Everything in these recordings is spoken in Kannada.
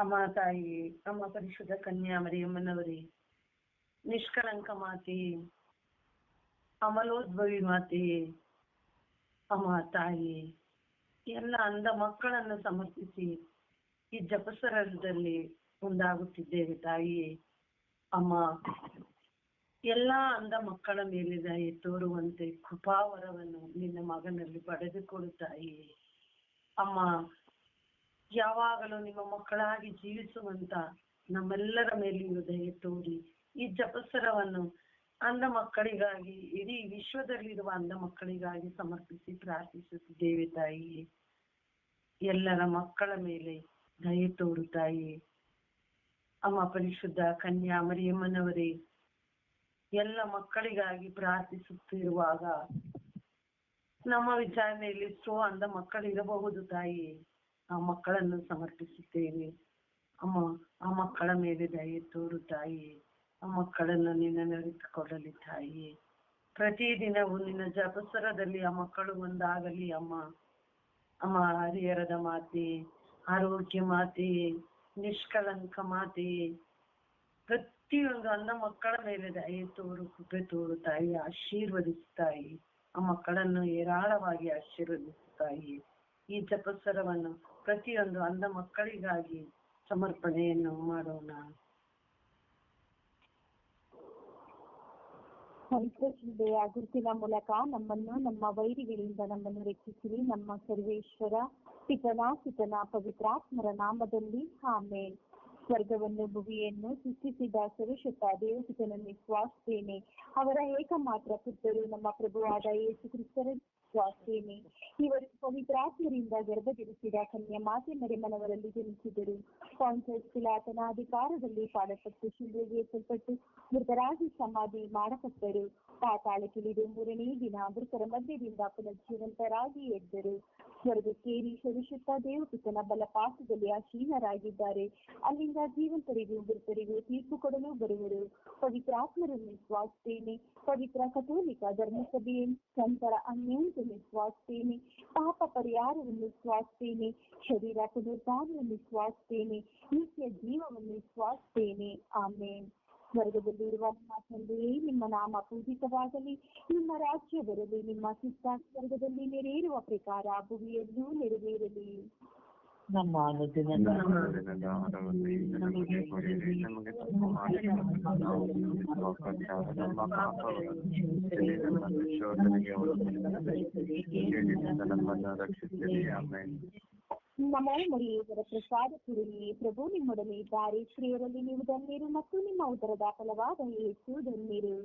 ಅಮ್ಮ ತಾಯಿ ಅಮ್ಮ ಪರಿಶುದ್ಧ ಕನ್ಯಾ ಮರಿಯಮ್ಮನವರೇ ನಿಷ್ಕಳಂಕ ಮಾತೆ, ಅಮಲೋದ್ಭವಿ ಮಾತೆ ಅಮ್ಮ ತಾಯಿ ಎಲ್ಲ ಅಂದ ಮಕ್ಕಳನ್ನು ಸಮರ್ಪಿಸಿ ಈ ಜಪಸರದಲ್ಲಿ ಮುಂದಾಗುತ್ತಿದ್ದೇವೆ ತಾಯಿ ಅಮ್ಮ, ಎಲ್ಲಾ ಅಂದ ಮಕ್ಕಳ ಮೇಲೆ ತೋರುವಂತೆ ಕೃಪಾವರವನ್ನು ನಿನ್ನ ಮಗನಲ್ಲಿ ಪಡೆದುಕೊಳ್ಳುತ್ತಾಯಿ ತಾಯಿ ಅಮ್ಮ ಯಾವಾಗಲೂ ನಿಮ್ಮ ಮಕ್ಕಳಾಗಿ ಜೀವಿಸುವಂತ ನಮ್ಮೆಲ್ಲರ ಮೇಲೆಯೂ ದಯ ತೋರಿ, ಈ ಜಪಸರವನ್ನು ಅಂಧ ಮಕ್ಕಳಿಗಾಗಿ, ಇಡೀ ವಿಶ್ವದಲ್ಲಿರುವ ಅಂಧ ಮಕ್ಕಳಿಗಾಗಿ ಸಮರ್ಪಿಸಿ ಪ್ರಾರ್ಥಿಸುತ್ತಿದ್ದೇವೆ ತಾಯಿ ಎಲ್ಲರ ಮಕ್ಕಳ ಮೇಲೆ ದಯೆ ತೋರು ತಾಯಿ ಅಮ್ಮ ಪರಿಶುದ್ಧ ಕನ್ಯಾ ಮರಿಯಮ್ಮನವರೇ, ಎಲ್ಲ ಮಕ್ಕಳಿಗಾಗಿ ಪ್ರಾರ್ಥಿಸುತ್ತಿರುವಾಗ ನಮ್ಮ ವಿಚಾರಣೆಯಲ್ಲಿ ಎಷ್ಟೋ ಅಂಧ ಮಕ್ಕಳಿರಬಹುದು ತಾಯಿ ಆ ಮಕ್ಕಳನ್ನು ಸಮರ್ಪಿಸುತ್ತೇವೆ. ಅಮ್ಮ, ಆ ಮಕ್ಕಳ ಮೇಲೆ ದಯೆ ತೋರು ತಾಯಿ. ಆ ಮಕ್ಕಳನ್ನು ನಿನ್ನ ನರಿತುಕೊಳ್ಳಲಿ ತಾಯಿ. ಪ್ರತಿದಿನವೂ ನಿನ್ನ ಜಪಸರದಲ್ಲಿ ಆ ಮಕ್ಕಳು ಒಂದಾಗಲಿ ಅಮ್ಮ. ಅಮ್ಮ, ಹರಿಹರದ ಮಾತೆ, ಆರೋಗ್ಯ ಮಾತೆ, ನಿಷ್ಕಳಂಕ ಮಾತೆ. ಪ್ರತಿಯೊಂದು ಅನ್ನ ಮಕ್ಕಳ ಮೇಲೆ ದಯೆ ತೋರು, ಕೃಪೆ ತೋರು ತಾಯಿ. ಆಶೀರ್ವದಿಸುತ್ತಾಯಿ ಆ ಮಕ್ಕಳನ್ನು ಏರಾಳವಾಗಿ ಆಶೀರ್ವದಿಸು ತಾಯಿ. ಈ ಜಪಸ್ವರವನ್ನು ಪ್ರತಿಯೊಂದು ಅಂಧ ಮಕ್ಕಳಿಗಾಗಿ ಸಮರ್ಪಣೆಯನ್ನು ಮಾಡೋಣ. ಗುರುತಿನ ಮೂಲಕ ನಮ್ಮನ್ನು, ನಮ್ಮ ವೈರಿಗಳಿಂದ ನಮ್ಮನ್ನು ರಕ್ಷಿಸಿರಿ. ನಮ್ಮ ಸರ್ವೇಶ್ವರ ಪಿತನ, ಸುತನ ಪವಿತ್ರಾತ್ಮರ ನಾಮದಲ್ಲಿ ಆಮೇಲೆ ಸ್ವರ್ಗವನ್ನು, ಭುವಿಯನ್ನು ಸೃಷ್ಟಿಸಿದ ಸುರಕ್ಷತ ದೇವಸುತನನ್ನು ವಿಶ್ವಾಸಿಸ್ತೇನೆ ಅವರ ಏಕಮಾತ್ರ ಪುತ್ರರು ನಮ್ಮ ಪ್ರಭುವಾದ ಯೇಸು ಕ್ರಿಸ್ತರ ವಿಶ್ವಾಸಿಸ್ತೇನೆ ಇವರು ಪವಿತ್ರಾತ್ಮರಿಂದ ಗರ್ಭಧರಿಸಿದ ಕನ್ಯಾ ಮಾತೆ ಮರೆಮನವರಲ್ಲಿ ಜನಿಸಿದರು. ಕಾನ್ಸಸ್ ಕಿಲಾತನ ಅಧಿಕಾರದಲ್ಲಿ ಪಾಡಪಟ್ಟು ಶಿಲ್ವೆಗೆ ಏರ್ಪಟ್ಟು ಮೃತರಾಗಿ ಸಮಾಧಿ ಮಾಡಪಟ್ಟರು ಪಾತಾಳಕ್ಕಿಳಿದು ಮೂರನೇ ದಿನ ಮೃತರ ಮಧ್ಯದಿಂದ ಪುನರ್ಜೀವಂತರಾಗಿ ಎದ್ದರು. ಸ್ವರ್ಗಕ್ಕೇರಿ ಶರುಷುತ್ತ ದೇವಪುತನ ಬಲಪಾಸದಲ್ಲಿ ಆಸೀನರಾಗಿದ್ದಾರೆ. ಅಲ್ಲಿಂದ ಜೀವಂತರಿಗೂ ಮೃತರಿಗೂ ತೀರ್ಪು ಕೊಡಲು ಬರುವರು. ಪವಿತ್ರಾತ್ಮರನ್ನು ವಿಶ್ವಾಸಿಸ್ತೇನೆ ಪವಿತ್ರ ಕಥೋಲಿಕ ಧರ್ಮಸಭೆಯ ಸಂತರ ಅನ್ಯೋನ್ಯ ವಿಶ್ವಾಸಿಸ್ತೇನೆ ಪಾಪ ಪರಿಹಾರವನ್ನು ಸ್ವಾಸ್ತೇನೆ ಶರೀರ ಪುನರ್ಧಾನವನ್ನು ವಿಶ್ವಾಸಿಸ್ತೇನೆ ನಿತ್ಯ ಜೀವವನ್ನು ಸ್ವಾಸ್ತೇನೆ ಆಮೇನ್. ಸ್ವರ್ಗದಲ್ಲಿರುವ ನಮ್ಮ ತಂದೆಯೇ ನಿಮ್ಮ ನಾಮ ಪೂಜಿತವಾಗಲಿ ನಿಮ್ಮ ರಾಜ್ಯ ಬರಲಿ ನಿಮ್ಮ ಚಿತ್ತ ಸ್ವರ್ಗದಲ್ಲಿ ನೆರವೇರುವ ಪ್ರಕಾರ ಭೂಮಿಯಲ್ಲೂ ನೆರವೇರಲಿ. ನಮ್ಮ ಅನುದಿನ ನಮಗೆ ಕೊಡಿರಿ. ನಮಗೆ ತಪ್ಪು ಮಾಡಿದವರನ್ನು ನಾವು ಕ್ಷಮಿಸುವ ಪ್ರಕಾರ ನಮ್ಮ ಪಾಪಗಳನ್ನು ನಮ್ಮ ಶೋಧನೆಗೆ ಒಳಪಡಿಸದೆ ಕೀಡಿನಿಂದ ನಮ್ಮನ್ನು ರಕ್ಷಿಸಿರಿ. ಆಮೇಲೆ ನಮೋ ಮರಿಯವರ ಪ್ರಸಾದ ಕುರಿಯೇ ಪ್ರಭು ನಿಮ್ಮೊಡನೆ ಇದ್ದಾರೆ ಸ್ತ್ರೀಯರಲ್ಲಿ ನೀವು ಧನ್ಯರು ಮತ್ತು ನಿಮ್ಮ ಉದರದ ಫಲವಾದ ಯೇಸು ಧನ್ಯರು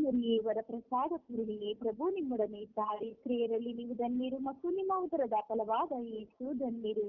ಮರಿಯವರ ಪ್ರಸಾದ ಕುರಿಯೇ ಪ್ರಭು ನಿಮ್ಮೊಡನೆ ಇದ್ದಾರೆ ಸ್ತ್ರೀಯರಲ್ಲಿ ನೀವು ಧನ್ಯರು ಮತ್ತು ನಿಮ್ಮ ಉದರದ ಫಲವಾದ ಯೇಸು ಧನ್ಯರು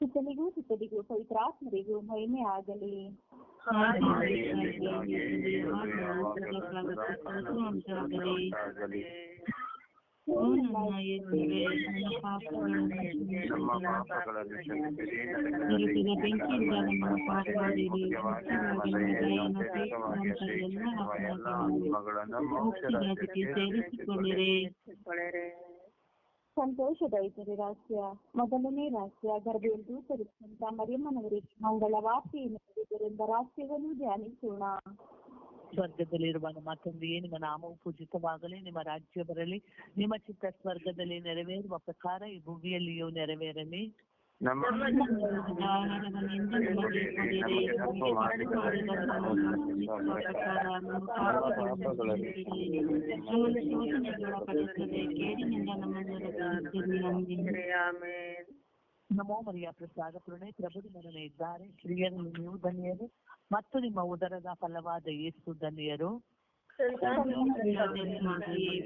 ಸುತ್ತಲಿಗೂ ಸುತ್ತಲಿಗೂ ಪವಿತ್ರಾತ್ಮರಿಗೂ ಮಹಿಮೆ ಆಗಲಿ ನಮ್ಮ ಪಾಪಗಳನ್ನು ಕ್ಷಮಿಸಿರಿ ನರಕದ ಬೆಂಕಿಯಿಂದ ನಮ್ಮನ್ನು ಕಾಪಾಡಿರಿ ಎಲ್ಲ ಆತ್ಮಗಳನ್ನು ಮೋಕ್ಷರಾಜ್ಯಕ್ಕೆ ಸೇರಿಸಿಕೊಳ್ಳಿರಿ ಸಂತೋಷದ ಇತರೆ ರಾಸ್ಯ ಮೊದಲನೇ ರಾಸ್ಯ ಗರ್ಭೆಯಲ್ಲಿ ದೂತರಿಸಿದಂತ ಮರಿಯಮ್ಮನವರಿಗೆ ಮಂಗಳ ವಾರ್ತೆಯನ್ನು ನೀಡಿದ್ದರಿಂದ ರಾಜ್ಯವನ್ನು ಧ್ಯಾನಿಸೋಣ. ಸ್ವರ್ಗದಲ್ಲಿರುವ ನಮ್ಮ ತಂದೆಯೇ ನಿಮ್ಮ ನಾಮವು ಪೂಜಿತವಾಗಲಿ, ನಿಮ್ಮ ರಾಜ್ಯ ಬರಲಿ, ನಿಮ್ಮ ಚಿತ್ತ ಸ್ವರ್ಗದಲ್ಲಿ ನೆರವೇರುವ ಪ್ರಕಾರ ಈ ಭೂಮಿಯಲ್ಲಿಯೂ ನೆರವೇರಲಿ. ನಮ್ಮ ಆಹಾರವನ್ನಿಂದ ನಮಗೆ ಕೊಡಿರಿ ನಮಗೆ ತಪ್ಪು ಮಾಡಿದವರನ್ನು ಕ್ಷಮಿಸುವ ಪ್ರಕಾರ ನಮ್ಮ ಪಾಪಗಳನ್ನು ಕ್ಷಮಿಸಿರಿ. ನಮ್ಮನ್ನು ಶೋಧನೆಗೆ ಒಳಪಡಿಸದೆ ಕೇಡಿನಿಂದ ನಮ್ಮನ್ನು ರಕ್ಷಿಸಿರಿ ಆಮೆನ್. ನಮೋ ಮರಿಯ ಪ್ರಸಾದ ಪೂರ್ಣೆ ಪ್ರಭು ನಿಮ್ಮೊಡನೆ ಇದ್ದಾರೆ ಸ್ತ್ರೀಯರಲ್ಲಿ ನೀವು ಧನ್ಯರು ಮತ್ತು ನಿಮ್ಮ ಉದರದ ಫಲವಾದ ಯೇಸು ಧನ್ಯರು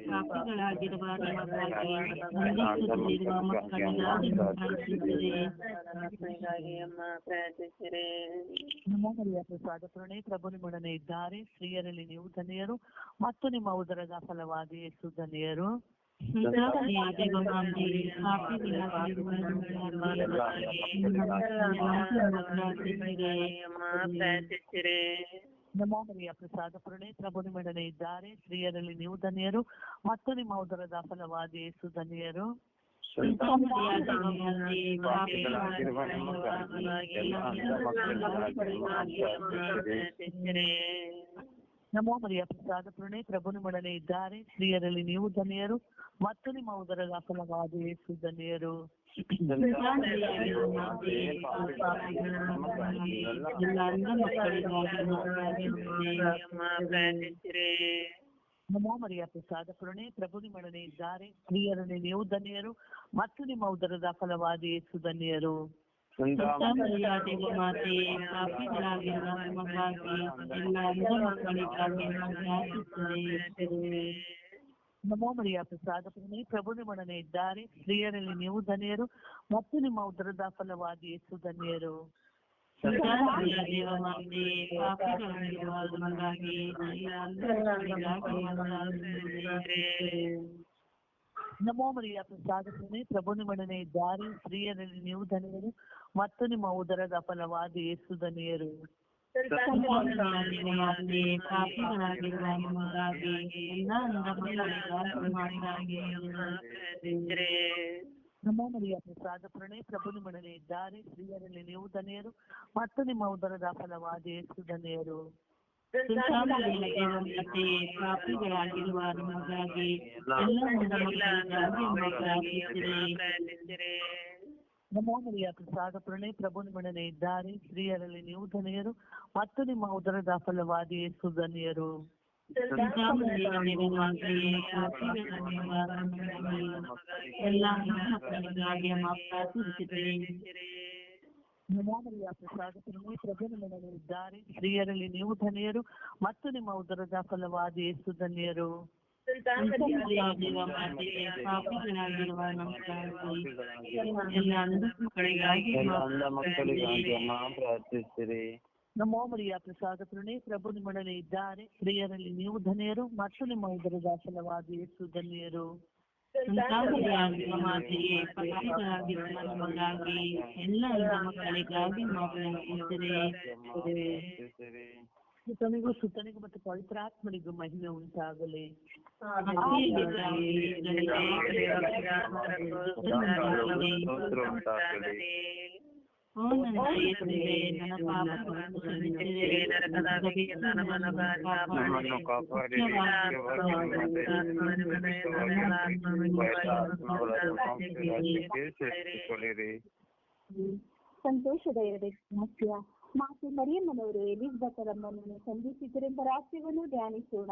ಪಾಪಿಗಳಾಗಿರುವ ನಮಗಾಗಿ ಮಕ್ಕಳಿಗಾಗಿ ಪ್ರಾರ್ಥಿಸಿರೆ ಪ್ರಭು ನಿಮ್ಮೊಡನೆ ಇದ್ದಾರೆ. ಸ್ತ್ರೀಯರಲ್ಲಿ ನೀವು ಧನ್ಯರು ಮತ್ತು ನಿಮ್ಮ ಉದರದ ಫಲವಾಗಿ ಯೇಸು ಧನ್ಯರು. ಪ್ರಾರ್ಥಿಸಿರೆ ನಮ್ಮ ಮರಿಯ ಪ್ರಸಾದ ಪ್ರಣೇತ್ರ ಪ್ರಭು ನಿಮ್ಮೊಡನೆ ಇದ್ದಾರೆ. ಸ್ತ್ರೀಯರಲ್ಲಿ ನೀವು ಧನಿಯರು. ಮತ್ತು ನಿಮ್ಮ ಉದರದ ಫಲವಾದ ಯೇಸು ಧನ್ಯರು. ನಮೋ ಮರಿಯ ಪ್ರಸಾದ ಪ್ರಣೇ ಇದ್ದಾರೆ. ಸ್ತ್ರೀಯರಲ್ಲಿ ನೀವು ಧನಿಯರು. ಮತ್ತು ನಿಮ್ಮ ಉದರದ ಫಲವಾದ ಯೇಸು ಧನ್ಯರು. ಮರಿಯ ಪ್ರಸಾದ ಪೂರ್ಣೆ ಪ್ರಭು ನಿಮ್ಮೊಡನೆ ಇದ್ದಾರೆ ಸ್ತ್ರೀಯರನೆ ನೀವು ಧನ್ಯರು ಮತ್ತು ನಿಮ್ಮ ಉದರದ ಫಲವಾದ ಯೇಸು ಧನ್ಯರು ಎಲ್ಲ ಮಕ್ಕಳಿಗಾಗಿ ಪ್ರಾರ್ಥಿಸಿದರೆ ನಮೋ ಮರಿಯ ಪ್ರಸಾದ ಮಡನೆ ಪ್ರಭು ನಿಮ್ಮೊಡನೆ ಇದ್ದಾರೆ. ಸ್ತ್ರೀಯರಲ್ಲಿ ನೀವು ಧನ್ಯರು, ಮತ್ತು ನಿಮ್ಮ ಉದರದ ಫಲವಾಗಿ ಯೇಸು ಧನ್ಯರು. ನಮೋ ಮರಿಯ ಪ್ರಸಾದ ಪೂರ್ಣೆ ಪ್ರಭು ನಿಮ್ಮೊಡನೆ ಇದ್ದಾರೆ. ಸ್ತ್ರೀಯರಲ್ಲಿ ನೀವು ಧನ್ಯರು, ಮತ್ತು ನಿಮ್ಮ ಉದರದ ಫಲವಾಗಿ ಯೇಸು ಧನ್ಯರು. ಸಂತಾನಯಾಗಿರುವ ಮಾತೆ, ಪಾಪಿಗಳಾಗಿರುವ ನಮಗಾಗಿ ಎಲ್ಲ ಅಂಧ ಮಕ್ಕಳಿಗಾಗಿ ಪ್ರಾರ್ಥಿಸಿದರೆ ನಮೋ ಮರಿಯ ಪ್ರಸಾದ ಪ್ರಣಯ ಪ್ರಭು ನಿಮ್ಮೊಡನೆ ಇದ್ದಾರೆ ಸ್ತ್ರೀಯರಲ್ಲಿ ನೀವು ಧನ್ಯರು ಮತ್ತು ನಿಮ್ಮ ಉದರದ ಫಲವಾದ ಯೇಸು ಧನ್ಯರು ಪಾಪಿಗಳಾಗಿರುವ ನಮಗಾಗಿ ಎಲ್ಲ ನಮೋ ಪ್ರಸಾದ ಪ್ರಣಯ ಪ್ರಭು ಇದ್ದಾರೆ. ಸ್ತ್ರೀಯರಲ್ಲಿ ನೀವು ಧನಿಯರು. ಮತ್ತು ನಿಮ್ಮ ಉದರದ ಫಲವಾದಿ ಸುಧನಿಯರು ನಮೋ ಮರಿಯ ಪ್ರಭು ಇದ್ದಾರೆ. ಸ್ತ್ರೀಯರಲ್ಲಿ ನೀವು ಧನಿಯರು. ಮತ್ತು ನಿಮ್ಮ ಉದರದ ಫಲವಾದಿ ಯೇಸು ನಮಗಾಗಿ ಎಲ್ಲ ಪ್ರಭು ನಿಮ್ಮೊಡನೆ ಇದ್ದಾರೆ. ಪ್ರಿಯರಲ್ಲಿ ನೀವು ಧನ್ಯರು, ಮತ್ತು ನಿಮ್ಮ ಇದರ ದಾಸನವಾಗಿ ಯೇಸು ಧನ್ಯರು. ನಮಗಾಗಿ ಎಲ್ಲ ಮಕ್ಕಳಿಗಾಗಿ ಸುತನಿಗೂ ಸುತನಿಗೂ ಮತ್ತು ಪವಿತ್ರಾತ್ಮನಿಗೂ ಮಹಿಮೆ ಉಂಟಾಗಲಿ. ಸ್ತೋತ್ರ ಉಂಟಾಗಲಿ ನನ್ನ ಪಾಪಗಳನ್ನು ಕ್ಷಮಿಸಿರಿ, ನಮ್ಮನ್ನು ಕಾಪಾಡಿ ಸೇರಿಸಿಕೊಳ್ಳಿರಿ ಸಂತೋಷದ ಎರಡು ರಹಸ್ಯ ಮಾತೆ ಮರಿಯಮ್ಮನವರು ಎಲಿಜಬೆತರಮ್ಮನನ್ನು ಸಂಧಿಸಿದರೆಂಬ ರಹಸ್ಯವನ್ನು ಧ್ಯಾನಿಸೋಣ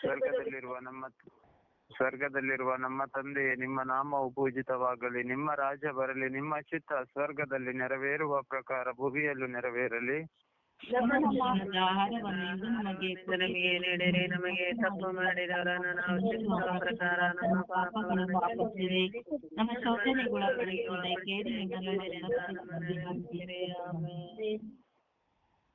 ಸ್ವರ್ಗದಲ್ಲಿರುವ ನಮ್ಮ ಸ್ವರ್ಗದಲ್ಲಿರುವ ನಮ್ಮ ತಂದೆಯೇ, ನಿಮ್ಮ ನಾಮವು ಪೂಜಿತವಾಗಲಿ, ನಿಮ್ಮ ರಾಜ್ಯ ಬರಲಿ, ನಿಮ್ಮ ಚಿತ್ತ ಸ್ವರ್ಗದಲ್ಲಿ ನೆರವೇರುವ ಪ್ರಕಾರ ಭುವಿಯಲ್ಲೂ ನೆರವೇರಲಿ. ನಮಗೆ ನೀಡಿರಿ ನಮಗೆ ತಪ್ಪು ಮಾಡಿದವರನ್ನು ನಾವು ಶಿಕ್ಷಿಸುವ ಪ್ರಕಾರ ನಮ್ಮ ಪಾಪಗಳನ್ನು ಪಾಪಿಸಿರಿ ನಮ್ಮ ರಕ್ಷಿಸಿರಿ.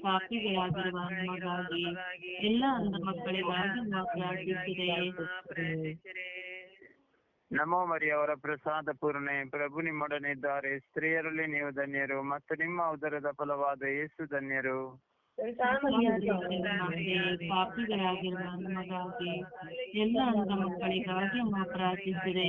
ಪಾಪಿಗಳಾಗಿರುವ ನಮಗಾಗಿ ಎಲ್ಲ ಅಂಧ ಮಕ್ಕಳಿಗಾಗಿ ನಮೋ ಮರಿಯವರ ಪ್ರಸಾದ ಪೂರ್ಣೆ. ಪ್ರಭು ನಿಮ್ಮೊಡನೆ ಇದ್ದಾರೆ. ಸ್ತ್ರೀಯರಲ್ಲಿ ನೀವು ಧನ್ಯರು ಮತ್ತು ನಿಮ್ಮ ಉದರದ ಫಲವಾದ ಯೇಸು ಧನ್ಯರು. ಪಾಪಿಗಳಾಗಿರುವ ಮಗಾಗಿ ಎಲ್ಲ ಅಂಧ ಮಕ್ಕಳಿಗಾಗಿ ಪ್ರಾರ್ಥಿಸಿದೆ.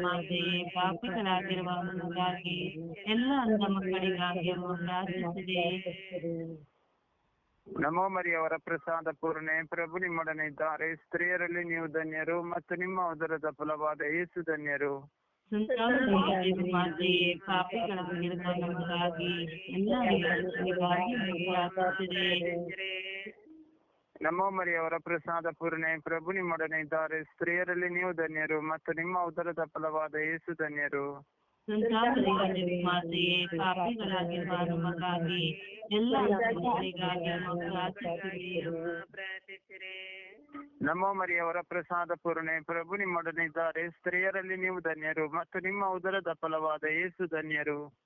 ಮಾತೆಯೇ ಪಾಪಿಗಳಾಗಿರುವ ನಮಗಾಗಿ ಎಲ್ಲ ಅಂಧ ಮಕ್ಕಳಿಗಾಗಿ ಪ್ರಾರ್ಥಿಸಿದೆ ನಮೋ ಮರಿಯವರ ಪ್ರಸಾದ ಪೂರ್ಣೆ. ಪ್ರಭು ನಿಮ್ಮೊಡನೆ ಇದ್ದಾರೆ. ಸ್ತ್ರೀಯರಲ್ಲಿ ನೀವು ಧನ್ಯರು ಮತ್ತು ನಿಮ್ಮ ಉದರದ ಫಲವಾದ ಯೇಸು ಧನ್ಯರು. ಪಾಪಿಗಳ ಪಾಪಿಗಳಾಗಿರುವ ನಮಗಾಗಿ ಎಲ್ಲ ಅಂಧ ಮಕ್ಕಳಿಗಾಗಿ ಅಮ್ಮ ಪ್ರಾರ್ಥಿಸಿರಿ ನಮೋ ಮರಿಯವರ ಪ್ರಸಾದ ಪೂರ್ಣೆ ಪ್ರಭು ನಿಮ್ಮೊಡನೆ ಇದ್ದಾರೆ. ಸ್ತ್ರೀಯರಲ್ಲಿ ನೀವು ಧನ್ಯರು ಮತ್ತು ನಿಮ್ಮ ಉದರದ ಫಲವಾದ ಯೇಸು ಧನ್ಯರು. ಮಾತೆಯೇ ಪಾಪಿಗಳಾಗಿರುವ ನಮಗಾಗಿ ಎಲ್ಲ ಮಕ್ಕಳಿಗಾಗಿ ಅಮ್ಮ ಪ್ರಾರ್ಥಿಸಿರಿ ಪ್ರಾರ್ಥಿಸಿರಿ. ನಮೋ ಮರಿಯವರ ಪ್ರಸಾದ ಪೂರ್ಣೆ ಪ್ರಭು ನಿಮ್ಮೊಡನೆ ಇದ್ದಾರೆ. ಸ್ತ್ರೀಯರಲ್ಲಿ ನೀವು ಧನ್ಯರು ಮತ್ತು ನಿಮ್ಮ ಉದರದ ಫಲವಾದ ಯೇಸು ಧನ್ಯರು.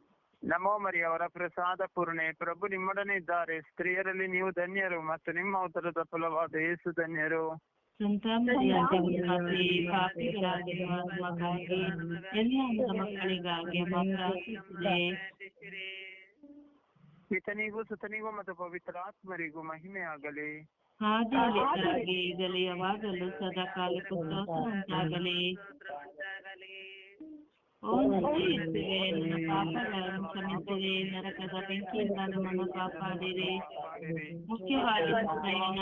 ನಮೋ ಮರಿಯವರ ಪ್ರಸಾದ ಪೂರ್ಣೆ. ಪ್ರಭು ನಿಮ್ಮೊಡನೆ ಇದ್ದಾರೆ. ಸ್ತ್ರೀಯರಲ್ಲಿ ನೀವು ಧನ್ಯರು ಮತ್ತು ನಿಮ್ಮ ಉತ್ತರದ ಫಲವಾದ ಯೇಸು ಧನ್ಯರು. ಈತನಿಗೂ ಸುತನಿಗೂ ಮತ್ತು ಪವಿತ್ರ ಆತ್ಮರಿಗೂ ಮಹಿಮೆ ಆಗಲಿ ಹಾದಿಯಲ್ಲಿ ಈಗಲೇ ಯಾವಾಗಲೂ ಸದಾ ಕಾಲಕ್ಕೂ ಉಂಟಾಗಲಿ ನನ್ನ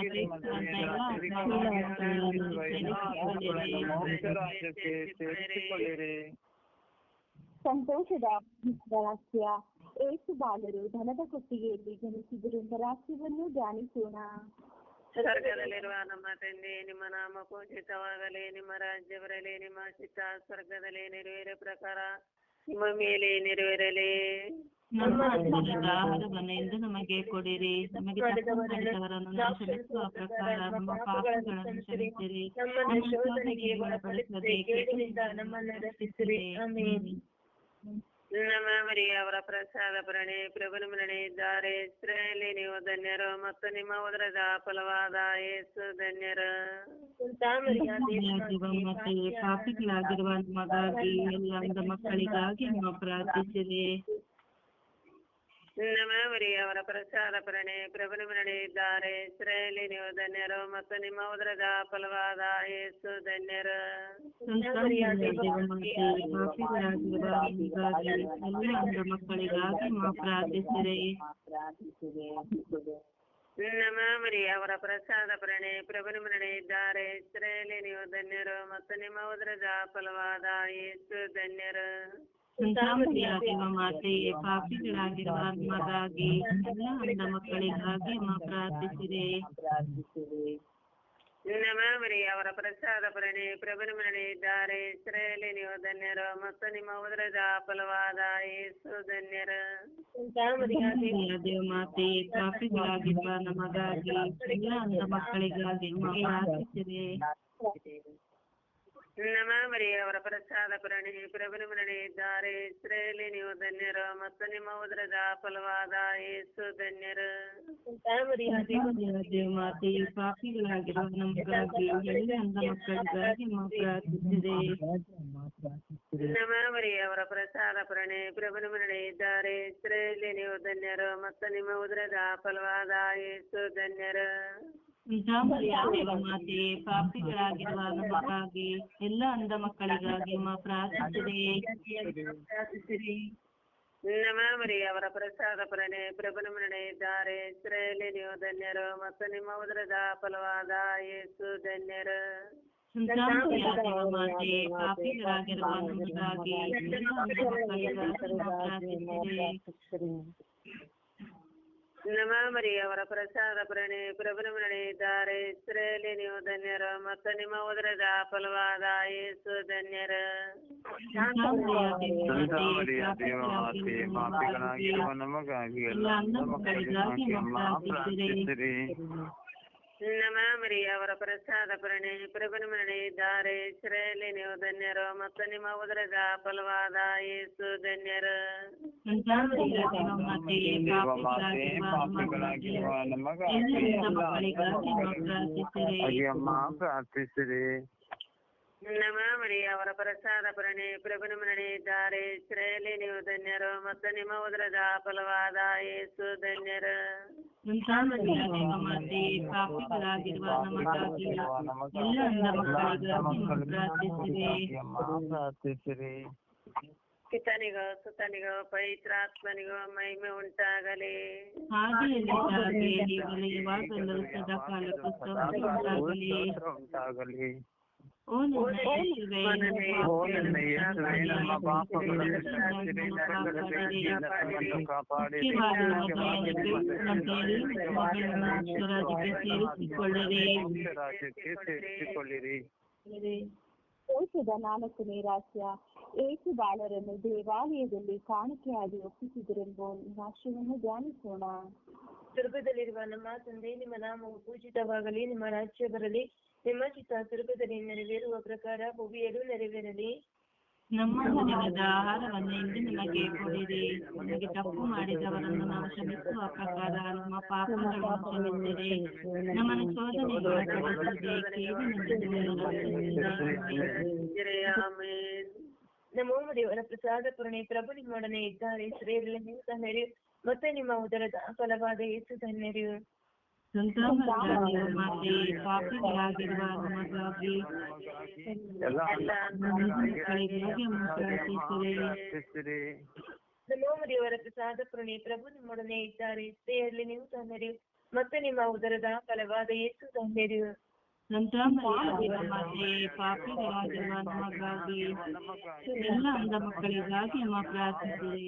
ಕ್ರಿಸ್ತನಂತ ಎಲ್ಲ ಆತ್ಮಗಳನ್ನು ಸೇರಿಸಿಕೊಳ್ಳಿರಿ. ಮೋಕ್ಷ ರಾಜ್ಯಕ್ಕೆ ಸೇರಿಸಿಕೊಳ್ಳಿರಿ ಸಂತೋಷದ ರಹಸ್ಯ ಏಸು ಬಾಲರು ಧನದ ಕೊಟ್ಟಿಗೆಯಲ್ಲಿ ಜನಿಸಿದರು ಎಂಬ ರಹಸ್ಯವನ್ನು ಧ್ಯಾನಿಸೋಣ ಸ್ವರ್ಗದಲ್ಲಿರುವ ನಮ್ಮ ತಂದೆ ನಿಮ್ಮ ನಾಮ ಪೂಜಿತವಾಗಲಿ ನಿಮ್ಮ ರಾಜ್ಯ ಬರಲಿ ನಿಮ್ಮ ಚಿತ್ತ ಸ್ವರ್ಗದಲ್ಲಿ ನೆರವೇರ ಪ್ರಕಾರ ನಿಮ್ಮ ಮೇಲೆ ನೆರವೇರಲಿ. ನಮ್ಮ ಆಹಾರವನ್ನು ಇಂದು ನಮಗೆ ಕೊಡಿರಿ. ನಮಗೆ ತಪ್ಪು ಮಾಡಿದವರನ್ನು ನಾವು ಕ್ಷಮಿಸುವ ಪ್ರಕಾರ ನಮ್ಮ ಪಾಪಗಳನ್ನು ಕ್ಷಮಿಸಿರಿ. ನಮ್ಮ ಶೋಧನೆಗೆ ಒಳಪಡಿಸದೆ ನಮ್ಮನ್ನು ರಕ್ಷಿಸಿರಿ. ನಮ್ಮ ಮರಿಯ ಅವರ ಪ್ರಸಾದ ಪ್ರಣಿ ಪ್ರಭುನ ಮರಣೆ ಇದ್ದಾರೆ. ಸ್ತ್ರೀಯಲ್ಲಿ ನೀವು ಧನ್ಯರು ಮತ್ತು ನಿಮ್ಮ ಉದರದ ಫಲವಾದ ಯೇಸು ಧನ್ಯರು. ಪಾಪಿಗಳಾಗಿರುವ ಮಗಾಗಿ ಎಲ್ಲ ಮಕ್ಕಳಿಗಾಗಿ ನಾವು ಪ್ರಾರ್ಥಿಸಿರಿ. ನಮ್ಮ ಮರಿಯ ಅವರ ಪ್ರಸಾದ ಪ್ರಣಿ ಇದ್ದಾರೆ. ಇಸ್ರೇಲಿ ನೀವು ಧನ್ಯರು ಮತ್ತು ನಿಮ್ಮ ಉದರದ ಫಲವಾದ ಯೇಸು ಧನ್ಯರು. ಮಕ್ಕಳಿಗಾಗಿ ನಮ್ಮ ಮರಿಯ ಅವರ ಪ್ರಸಾದ ಪ್ರಣೆ ಪ್ರಭು ಮರಣೆ ಇದ್ದಾರೆ. ಇಸ್ರೇಲಿ ನೀವು ಧನ್ಯರು ಮತ್ತು ನಿಮ್ಮ ಉದರದ ಫಲವಾದ ಯೇಸು ಧನ್ಯರು. ಸಂತಾಮರಿಯಾಗಿರುವ ಮಾತೆಯೇ ಪಾಪಿಗಳಾಗಿರುವ ನಮಗಾಗಿ ಎಲ್ಲ ಅಂಧ ಮಕ್ಕಳಿಗಾಗಿ ನಮ್ಮ ಪ್ರಾರ್ಥಿಸಿರಿ ನಮ್ಮ ಮರಿಯ ಅವರ ಪ್ರಸಾದ ಪ್ರಣಿ ಪ್ರಭುನ ಮರಣೆ ಇದ್ದಾರೆ ಸ್ತ್ರೀಯಲ್ಲಿ ನೀವು ಧನ್ಯರು ಮತ್ತು ನಿಮ್ಮ ಉದರದ ಫಲವಾದ ಯೇಸು ಧನ್ಯರು ದೇವ ಮಾತೆಯೇ ಪಾಪಿಗಳಾಗಿರುವ ನಮಗಾಗಿ ಎಲ್ಲ ಅಂಧ ಮಕ್ಕಳಿಗಾಗಿ ನಮ್ಮ ಪ್ರಾರ್ಥಿಸಿರಿ ನಮ್ಮ ಮರಿಯ ಅವರ ಪ್ರಸಾದ ಪುರಣಿ ಪ್ರಭುನ ಮರಣಿ ಇದ್ದಾರೆ. ಸ್ತ್ರೀಯಲ್ಲಿ ನೀವು ಧನ್ಯರು ಮತ್ತು ನಿಮ್ಮ ಉದರದ ಫಲವಾದ ಯೇಸು ಧನ್ಯರು. ಮಾತೆ ಪಾಪಿಗಳಾಗಿರುವ ನಮಗಾಗಿ ಎಲ್ಲ ಮಕ್ಕಳಿಗಾಗಿ ಪ್ರಸಾದ ಪುರಣಿ ಪ್ರಭುನ ಮರಣಿ ಇದ್ದಾರೆ. ಸ್ತ್ರೀಯಲ್ಲಿ ನೀವು ಧನ್ಯರು ಮತ್ತು ನಿಮ್ಮ ಉದರದ ಫಲವಾದ ಯೇಸು ಧನ್ಯರು. ದೇವ ಮಾತೆ ಪಾಪಿಗಳಾಗಿರುವ ನಮಗಾಗಿ ಎಲ್ಲ ಅಂಧ ಮಕ್ಕಳಿಗಾಗಿ ಅಮ್ಮ ಪ್ರಾರ್ಥಿಸಿರಿ ನಮ್ಮ ಮರಿಯ ಅವರ ಪ್ರಸಾದ ಪ್ರಣಿ ಪ್ರಭುನ ಮರಣೆ ಇದ್ದಾರೆ ಇಸ್ರೇಲಿ ನೀವು ಧನ್ಯರು ಮತ್ತು ನಿಮ್ಮ ಉದರದ ಫಲವಾದ ಯೇಸು ಧನ್ಯರು. ದೇವ ಮಾತೆಯೇ ಪಾಪಿಗಳಾಗಿರುವ ನಮಗಾಗಿ ಎಲ್ಲ ಅಂಧ ಮಕ್ಕಳಿಗಾಗಿ ನಮ್ಮ ಪ್ರಾರ್ಥಿಸಿರಿ ನಮ ಮರಿ ಅವರ ಪ್ರಸಾದ ಪ್ರಣಿ ಪ್ರಭುನ ಮನೆಯಿದ್ದಾರೆ ಇಸ್ರೇಲಿ ನೀವು ಧನ್ಯರು ಮತ್ತು ನಿಮ್ಮ ಉದರದ ಫಲವಾದ ಯೇಸು ಧನ್ಯರು. ನಮಗಾಗಿ ಎಲ್ಲ ಮಕ್ಕಳಿಗಾಗಿ ಅಮ್ಮ ಪ್ರಾರ್ಥಿಸಿರಿ ನಮ ಮರಿ ಅವರ ಪ್ರಸಾದ ಪ್ರಣಿ ಪ್ರಭುನ ದಾರೆ ಇಸ್ರೇಲಿ ನೀವು ಧನ್ಯರು ಮತ್ತು ನಿಮ್ಮ ಉದರದ ಫಲವಾದ ಯೇಸು ಧನ್ಯರು. ಪ್ರಾರ್ಥಿಸಿರಿ ನಮ ಮರಿ ಅವರ ಪ್ರಸಾದ ಪ್ರಣಿ ಪ್ರಭುನ ಮನೆಯಿದ್ದಾರೆ ಶ್ರೇಯಲ್ಲಿ ನೀವು ಧನ್ಯರು ಮತ್ತು ನಿಮ್ಮ ಉದರದ ಫಲವಾದ ಯೇಸು ಧನ್ಯರು. ಪ್ರಾರ್ಥಿಸಿರಿ. ಪಿತನಿಗೋ ಸುತನಿಗೋ ಪವಿತ್ರಾತ್ಮನಿಗೋ ಮಹಿಮೆ ಉಂಟಾಗಲಿ. ಉಂಟಾಗಲಿ. ಉಂಟಾಗಲಿ ಓ ನನ್ನ ಯೇಸುವೇ, ಓ ನನ್ನ ಯೇಸುವೇ, ನಮ್ಮ ಪಾಪಗಳನ್ನು ಕ್ಷಮಿಸಿರಿ, ನರಕದ ಬೆಂಕಿಯಿಂದ ನಮ್ಮನ್ನು ಕಾಪಾಡಿರಿ. ಸೇರಿಸಿಕೊಳ್ಳಿರಿ ರಾಜ್ಯಕ್ಕೆ ಸೇರಿಸಿಕೊಳ್ಳಿರಿ ಕೋಶದ ನಾಲ್ಕನೇ ರಹಸ್ಯ ಏಸು ಬಾಳರನ್ನು ದೇವಾಲಯದಲ್ಲಿ ಕಾಣಿಕೆಯಾಗಿ ಒಪ್ಪಿಸಿದರೆಂಬ ವಾಕ್ಯವನ್ನು ಧ್ಯಾನಿಸೋಣ ಸ್ವರ್ಗದಲ್ಲಿರುವ ನಮ್ಮ ತಂದೆ ನಿಮ್ಮ ನಾಮವು ಪೂಜಿತವಾಗಲಿ ನಿಮ್ಮ ರಾಜ್ಯ ಬರಲಿ ನಿಮ್ಮ ಚಿತ್ತ ಸ್ವರ್ಗದಲ್ಲಿ ನೆರವೇರುವ ಪ್ರಕಾರ ಭೂಮಿಯಲ್ಲೂ ನೆರವೇರಲಿ. ನಮ್ಮ ದಿನದ ಆಹಾರವನ್ನು ಇಂದು ನಿಮಗೆ ಕೊಡಿರಿ. ನಮಗೆ ತಪ್ಪು ಮಾಡಿದವರನ್ನು ನಾವು ಶ್ರಮಿಸುವ ಪ್ರಕಾರ ನಮ್ಮ ಪಾಪಗಳನ್ನು ನಮ್ಮನ್ನು ಶೋಧನೆ ನಮೋ ದೇವರ ಪ್ರಸಾದ ಪುರಣಿ ಪ್ರಭು ನಿಮ್ಮೊಡನೆ ಇದ್ದಾರೆ. ಶ್ರೇಯರಲ್ಲಿ ನೀವು ಧನ್ಯರು ಮತ್ತೆ ನಿಮ್ಮ ಉದರದ ಫಲವಾದ ಯೇಸು ಧನ್ಯರು. ಮಾತೆ ಪಾಪಿಗಳಾಗಿರುವ ನಮಗಾಗಿ ಎಲ್ಲ ಮಕ್ಕಳಿಗಾಗಿ ಪ್ರಾರ್ಥಿಸಿರಿ ಪ್ರಾರ್ಥಿಸಿರಿ ನಮೋ ದೇವರ ಪ್ರಸಾದ ಪ್ರಣಿ ಪ್ರಭು ನಿಮ್ಮೊಡನೆ ಇದ್ದಾರೆ. ಸ್ತ್ರೀಯರಲ್ಲಿ ನೀವು ತಂದರಿ. ಮತ್ತೆ ನಿಮ್ಮ ಉದರದ ಫಲವಾದ ಯೇಸು ಧನ್ಯರು ಸಂತಾನರಾಗಿರುವ ಮಾತೆ ಪಾಪಿಗಳಾಗಿರುವ ನಮಗಾಗಿ ಎಲ್ಲ ಅಂಧ ಮಕ್ಕಳಿಗಾಗಿ ಅಮ್ಮ ಪ್ರಾರ್ಥಿಸಿರಿ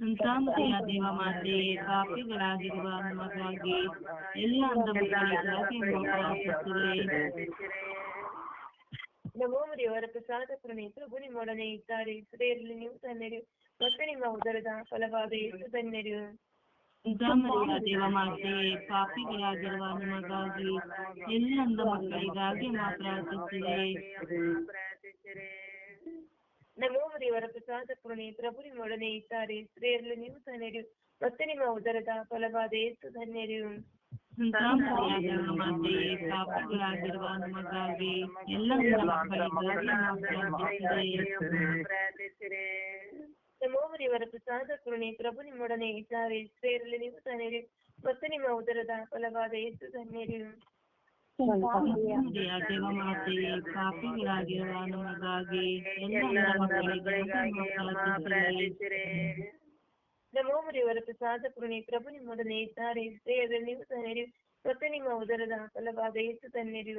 ಸಂತಾನತೆಯ ದೇವ ಮಾತೆ ಪಾಪಿಗಳಾಗಿರುವ ನಮಗಾಗಿ ಎಲ್ಲ ಅಂಧ ಮಕ್ಕಳಿಗಾಗಿ ಅಮ್ಮ ಪ್ರಾರ್ಥಿಸಿರಿ ನಮೋ ದೇವರ ಪ್ರಸಾದ ಪೂರ್ಣೆ ಪ್ರಭು ನಿಮ್ಮೊಡನೆ ಇದ್ದಾರೆ ಸ್ತ್ರೀಯರಲ್ಲಿ ನೀವು ಧನ್ಯರು ಮತ್ತೆ ನಿಮ್ಮ ಉದರದ ಫಲವಾದ ಯೇಸು ಧನ್ಯರು ಸಂತಾನತೆಯ ದೇವ ಮಾತೆ ಪಾಪಿಗಳಾಗಿರುವ ನಮಗಾಗಿ ಎಲ್ಲ ಅಂಧ ಮಕ್ಕಳಿಗಾಗಿ ಅಮ್ಮ ಪ್ರಾರ್ಥಿಸಿರಿ ಪ್ರಾರ್ಥಿಸಿರಿ ನಮೋ ದೇವರ ಪ್ರಸಾದ ಪೂರ್ಣೆ ಪ್ರಭು ನಿಮ್ಮೊಡನೆ ಇದ್ದಾರೆ ಸ್ತ್ರೀಯರಲ್ಲಿ ನೀವು ಧನ್ಯರು ಮತ್ತೆ ನಿಮ್ಮ ಉದರದ ಫಲವಾದ ಯೇಸು ಧನ್ಯರು ಸಂತಾನತೆಯ ದೇವ ಮಾತೆ ಪಾಪಿಗಳಾಗಿರುವ ನಮಗಾಗಿ ಎಲ್ಲ ಅಂಧ ಮಕ್ಕಳಿಗಾಗಿ ಅಮ್ಮ ಪ್ರಾರ್ಥಿಸಿರಿ ಪ್ರಾರ್ಥಿಸಿರಿ ನಮೋ ದೇವರ ಪ್ರಸಾದ ಪೂರ್ಣೆ ಪ್ರಭು ನಿಮ್ಮೊಡನೆ ಇದ್ದಾರೆ ಸ್ತ್ರೀಯರಲ್ಲಿ ನೀವು ಧನ್ಯರು ಮತ್ತೆ ನಿಮ್ಮ ಉದರದ ಫಲವಾದ ಯೇಸು ಧನ್ಯರು ಸಂತಾನತೆಯ ದೇವ ಮಾತೆ ಪಾಪಿಗಳಾಗಿರುವ ನಮಗಾಗಿ ಎಲ್ಲ ಪ್ರಸಾದ ಪ್ರಭು ನಿಮ್ಮೊಡನೆ ಇದ್ದಾರೆ ಸ್ತ್ರೀಯರಲ್ಲಿ ನೀವು ಧನ್ಯರು ಮತ್ತೆ ನಿಮ್ಮ ಉದರದ ಫಲವಾದ ಹೆಚ್ಚು ತನ್ನಿರಿ.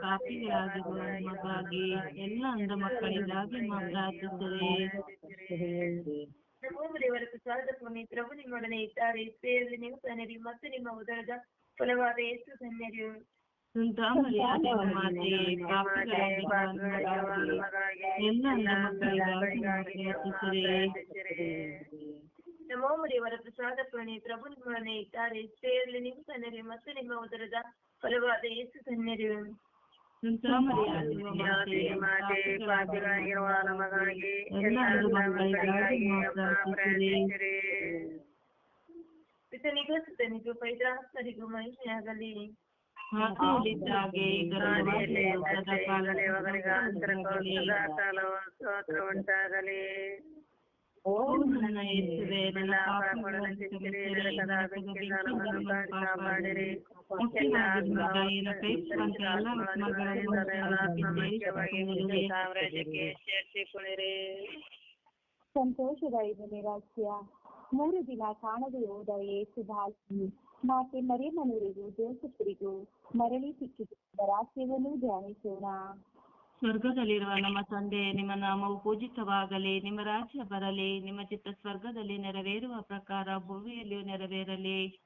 ಪಾಪಿಗಳಾಗಿರುವ ನಮಗಾಗಿ ಎಲ್ಲ ಅಂಧ ಮಕ್ಕಳಿಗಾಗಿ ಮಾತಾಡುತ್ತದೆ ಪ್ರಾರ್ಥಿಸಿರಿ. ನಮೋ ದೇವರ ಪ್ರಸಾದ ಪೂರ್ಣೆ ಪ್ರಭು ನಿಮ್ಮೊಡನೆ ಇದ್ದಾರೆ ಸ್ತ್ರೀಯರಲ್ಲಿ ನೀವು ಧನ್ಯರು ಮತ್ತೆ ನಿಮ್ಮ ಉದರದ ಫಲವಾದ ಯೇಸು ಧನ್ಯರು ಸಂತಾನತೆಯ ದೇವ ಮಾತೆ ಪಾಪಿಗಳಾಗಿರುವ ನಮಗಾಗಿ ಎಲ್ಲ ಅಂಧ ಮಕ್ಕಳಿಗಾಗಿ ಅಮ್ಮ ಪ್ರಾರ್ಥಿಸಿರಿ ನಮೋ ದೇವರ ಪ್ರಸಾದ ಪ್ರಣಿ ಪ್ರಭು ನಿಮ್ಮೊಡನೆ ಇದ್ದಾರೆ. ಸೇರಲಿ ನೀವು ಧನ್ಯರು ಮತ್ತೆ ನಿಮ್ಮ ಉದರದ ಫಲವಾದ ಯೇಸು ಧನ್ಯರು ಮಾತೆ ಪಾಪಿಗಳಾಗಿರುವ ನಮಗಾಗಿ ಎಲ್ಲ ಮಕ್ಕಳಿಗಾಗಿ ಪ್ರಾರ್ಥಿಸಿರಿ ಪಿತನಿಗೂ ಸುತನಿಗೂ ಪೈತ್ರಾಸ್ತರಿಗೂ ಮಹಿಮೆಯಾಗಲಿ ಹಾಗೆಯಲ್ಲಿದ್ದಾಗೆ ಆದಿಯಲ್ಲಿ ಗರ್ಭವತಿಯು ಸದಾಕಾಲ ಸದಾಕಾಲ ಸ್ತೋತ್ರ ಉಂಟಾಗಲಿ ಉಂಟಾಗಲಿ ಓ ನನ್ನ ಯೇಸುವೆ ನನ್ನ ಪಾಪಗಳನ್ನು ಕ್ಷಮಿಸಿರಿ ನರಕದ ಬೆಂಕಿಯಿಂದ ನನ್ನನ್ನು ಕಾಪಾಡಿರಿ ಮುಖ್ಯವಾಗಿ ನಿಮ್ಮ ದಯೆಯನ್ನು ಕೈಗೊಂಡ ಎಲ್ಲ ಆತ್ಮಗಳನ್ನು ಸಾಮ್ರಾಜ್ಯಕ್ಕೆ ಸೇರಿಸಿಕೊಳ್ಳಿರಿ ಸಂತೋಷದ ಐದನೇ ರಹಸ್ಯ ಮೂರು ದಿನ ಕಾಣದೆ ಹೋದ ಏಸು ಬಾಲಕನು ಮಾತೆ ಮರಿಯಮ್ಮನವರಿಗೂ ಜೋಸಫರಿಗೂ ಮರಳಿ ಸಿಕ್ಕಿದ ರಹಸ್ಯವನ್ನು ಧ್ಯಾನಿಸೋಣ. ಸ್ವರ್ಗದಲ್ಲಿರುವ ನಮ್ಮ ತಂದೆ, ನಿಮ್ಮ ನಾಮವು ಪೂಜಿತವಾಗಲಿ. ನಿಮ್ಮ ರಾಜ್ಯ ಬರಲಿ. ನಿಮ್ಮ ಚಿತ್ತ ಸ್ವರ್ಗದಲ್ಲಿ ನೆರವೇರುವ ಪ್ರಕಾರ ಭೂಮಿಯಲ್ಲಿಯೂ ನೆರವೇರಲಿ.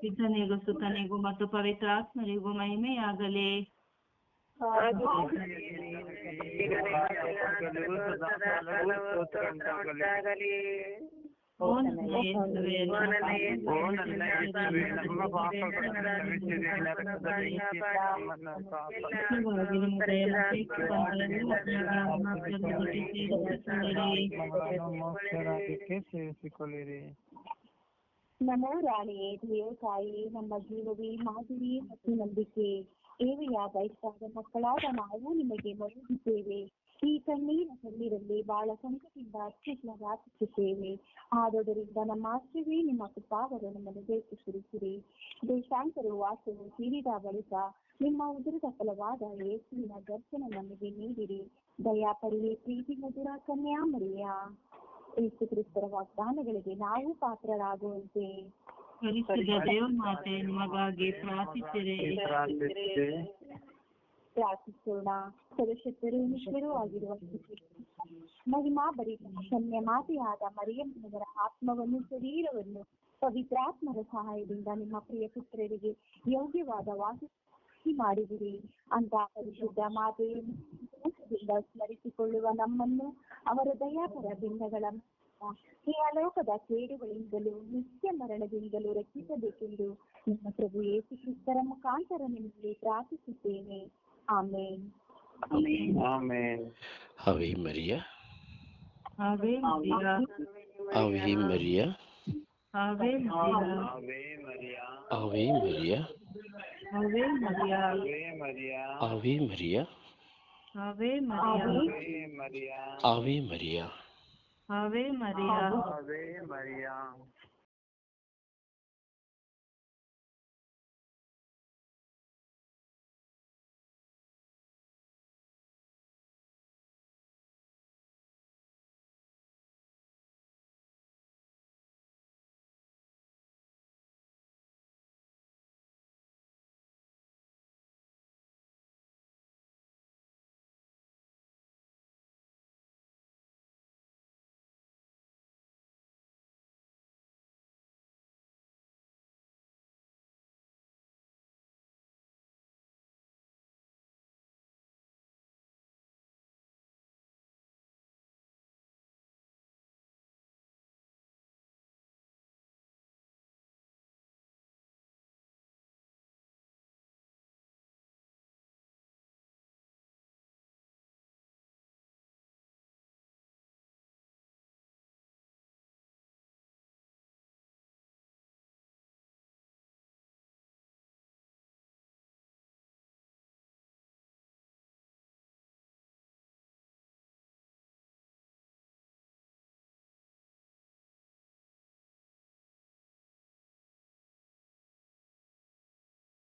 ಪಿತನಿಗೂ ಸುತನಿಗೂ ಮತ್ತು ಪವಿತ್ರ ಆತ್ಮರಿಗೂ ಮಹಿಮೆಯಾಗಲಿ ಓ ನನ್ನ ಯೇಸುವೇ, ನನ್ನ ಓ ನನ್ನ ಯೇಸುವೇ, ನಮ್ಮ ಪಾಪಗಳನ್ನು ಕ್ಷಮಿಸಿರಿ, ನರಕದ ಬೆಂಕಿಯಿಂದ ನಮ್ಮನ್ನು ಕಾಪಾಡಿರಿ. ಮುಖ್ಯವಾಗಿ ನಿಮ್ಮ ದಯೆಯನ್ನು ಕೈಗೊಂಡ ಎಲ್ಲ ಆತ್ಮಗಳನ್ನು ಬಿಡಿಸಿ ರಕ್ಷಿಸಿರಿ. ಆತ್ಮಗಳನ್ನು ಮೋಕ್ಷರಾಜ್ಯಕ್ಕೆ ಸೇರಿಸಿಕೊಳ್ಳಿರಿ ನಮೋ ರಾಣಿಯೇ ದೇವ ತಾಯಿ ನಮ್ಮ ಜೀವವೇ ಮಾಧುರಿ ಮತ್ತು ನಂಬಿಕೆ ಏವೆಯ ಬಯಸಾದ ಮಕ್ಕಳಾದ ನಾವು ನಿಮಗೆ ಮೊರೆಯಿದ್ದೇವೆ ಈ ಕಣ್ಣೀರ ಕಣ್ಣೀರಲ್ಲಿ ಬಹಳ ಸಂಕಟದಿಂದ ಅತ್ಯುತ್ತ ಪ್ರಾರ್ಥಿಸುತ್ತೇವೆ ಆದುದರಿಂದ ನಮ್ಮ ಆಶ್ರಯವೇ ನಿಮ್ಮ ಕೃಪಾವರು ನಮ್ಮನ್ನು ಬೇಕಿಸಿರಿಸಿರಿ ದೇಶ ವರ್ಷಾಂತರ ವಾಸವು ತೀರಿದ ಬಳಿಕ ನಿಮ್ಮ ಉದರದ ಫಲವಾದ ಯೇಸುವಿನ ದರ್ಶನ ನಮಗೆ ನೀಡಿರಿ. ದಯಾಪರಿಯೇ ಪ್ರೀತಿ ಮಧುರ ಕನ್ಯಾಮರಿಯ ಯೇಸು ಕ್ರಿಸ್ತರ ವಾಗ್ದಾನಗಳಿಗೆ ನಾವು ಪಾತ್ರರಾಗುವಂತೆ. ಪರಿಶುದ್ಧ ದೇವಮಾತೆ ನಿಮಗಾಗಿ ಪ್ರಾರ್ಥಿಸಿರೆ. ಪ್ರಾರ್ಥಿಸೋಣ. ನಿಶ್ಚರೂ ಆಗಿರುವ ಮಹಿಮಾ ಭರಿತ ಶನ್ಯ ಮಾತೆಯಾದ ಮರಿಯಮ್ಮನವರ ಆತ್ಮವನ್ನು, ಶರೀರವನ್ನು ಪವಿತ್ರಾತ್ಮರ ಸಹಾಯದಿಂದ ನಿಮ್ಮ ಪ್ರಿಯ ಪುತ್ರರಿಗೆ ಯೋಗ್ಯವಾದ ವಾಸ ಮಾಡಿದಿರಿ. ಅಂತ ಪರಿಶುದ್ಧ ಮಾತೆಯಿಂದ ಸ್ಮರಿಸಿಕೊಳ್ಳುವ ನಮ್ಮನ್ನು ಅವರ ದಯಾಪರ ಬಿಂದಗಳ ಈ ಅಲೋಕದ ಕೇಡುಗಳಿಂದಲೂ, ನಿತ್ಯ ಮರಣದಿಂದಲೂ ರಕ್ಷಿಸಬೇಕೆಂದು ನಿಮ್ಮ ಪ್ರಭು ಯೇಸು ಕ್ರಿಸ್ತರ ಮುಖಾಂತರ ನಿಮಗೆ ಪ್ರಾರ್ಥಿಸುತ್ತೇನೆ. Amen. Amen. Amen. Ave Maria. Ave Maria. Ave Maria. Ave Maria. Ave Maria. Ave Maria. Ave Maria. Ave Maria. Ave Maria. Ave Maria. Ave Maria. Ave Maria.